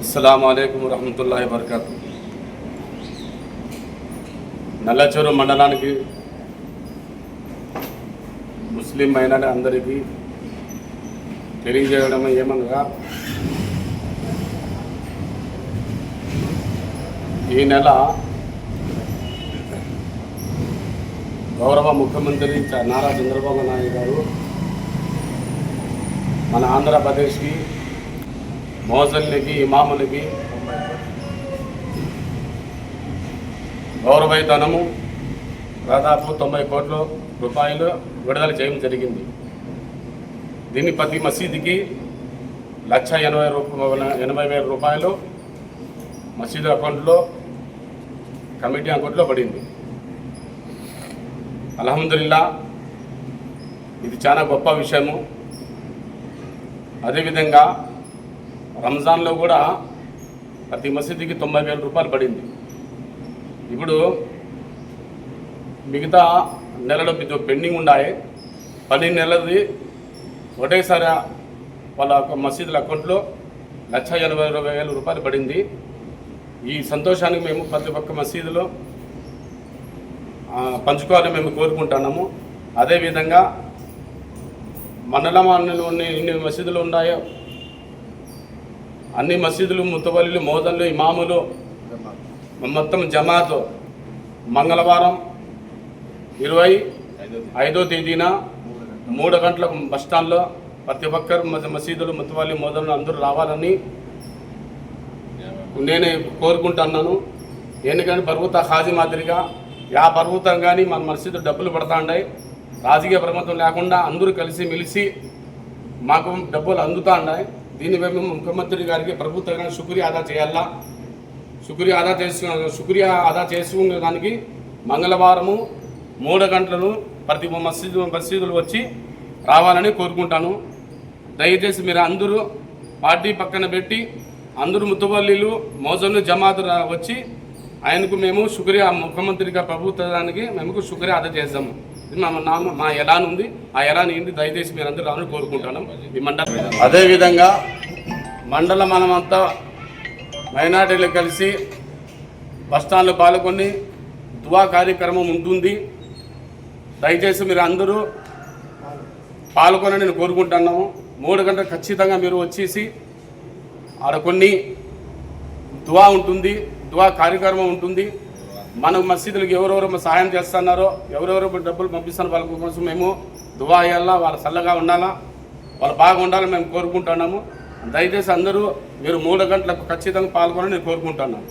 అస్సలం అయికం వరహమతుల్లా వబర్కాతు. నల్లచెరు మండలానికి ముస్లిం మైనార్టీ అందరికీ తెలియజేయడం ఏమనగా ఈ నెల గౌరవ ముఖ్యమంత్రి చ- నారా చంద్రబాబు నాయుడు గారు మన ఆంధ్రప్రదేశ్కి మోజన్లకి ఇమాములకి గౌరవైతనము. దాదాపు తొంభై కోట్ల రూపాయలు విడుదల చేయడం జరిగింది. దీన్ని ప్రతి మసీదుకి లక్ష ఎనభై రూపాయల ఎనభై వేల రూపాయలు మసీదు అకౌంట్లో కమిటీ అకౌంట్లో పడింది. అల్హమ్దుల్లా ఇది చాలా గొప్ప విషయము. అదేవిధంగా రంజాన్లో కూడా ప్రతి మసీదుకి తొంభై వేల రూపాయలు పడింది. ఇప్పుడు మిగతా నెలలో ఇది పెండింగ్ ఉన్నాయి పన్నెండు నెలలది ఒకటేసారి వాళ్ళ యొక్క మసీదుల అకౌంట్లో లక్ష ఎనభై ఇరవై వేల రూపాయలు పడింది. ఈ సంతోషానికి మేము ప్రతి ఒక్క మసీదులో పంచుకోవాలని మేము కోరుకుంటున్నాము. అదేవిధంగా మండలంలోని ఎన్ని మసీదులు ఉన్నాయో అన్ని మసీదులు ముత్తవల్లిలు మోదన్లు ఇమాములు మొత్తం జమాత్ మంగళవారం ఇరవై ఐదో తేదీన మూడు గంటల బస్టాండ్లో ప్రతి ఒక్కరు మసీదులు ముత్తవల్లి మోదన్లు అందరూ రావాలని నేనే కోరుకుంటున్నాను. ఎందుకంటే పర్వత హాజీ మాదిరిగా యా పర్వతం కానీ మన మసీదు డబ్బులు పడతా రాజకీయ ప్రమత్వం లేకుండా అందరూ కలిసి మెలిసి మాకు డబ్బులు అందుతా ఉన్నాయి దీని మేము ముఖ్యమంత్రి గారికి ప్రభుత్వం గారికి శుక్రియా చేయాలా? శుక్రియా ఆదా చేసుకున్న శుక్రియా ఆదా చేసుకునే దానికి మంగళవారము మూడు గంటలను ప్రతి మసీదు మసీదులు వచ్చి రావాలని కోరుకుంటాను. దయచేసి మీరు అందరూ పార్టీ పక్కన పెట్టి అందరూ ముత్తుపల్లిలు మోజన్లు జమాతు వచ్చి ఆయనకు మేము శుక్రియా ముఖ్యమంత్రిగా ప్రభుత్వానికి మేము శుక్రియా అదా చేద్దాము మా నామ మా ఎలాన్ ఉంది. ఆ ఎలాన్ ఏంటి? దయచేసి మీరు అందరూ రావాలని కోరుకుంటాను ఈ మండలం అదేవిధంగా మండలం మనమంతా మైనార్టీలు కలిసి బస్టాండ్లో పాల్గొని దువా కార్యక్రమం ఉంటుంది. దయచేసి మీరు అందరూ పాల్గొనని నేను కోరుకుంటున్నాము. మూడు గంటలు ఖచ్చితంగా మీరు వచ్చేసి ఆడ కొన్ని దువా ఉంటుంది. దువా కార్యక్రమం ఉంటుంది. మన మసీదులకు ఎవరెవరు సహాయం చేస్తున్నారో ఎవరెవరు డబ్బులు పంపిస్తున్న వాళ్ళ కోసం మేము దువా అయ్యాలా వాళ్ళ చల్లగా ఉండాలా వాళ్ళు బాగా ఉండాలని మేము కోరుకుంటున్నాము. దయచేసి అందరూ మీరు మూడు గంటలకు ఖచ్చితంగా పాల్గొనని నేను కోరుకుంటున్నాను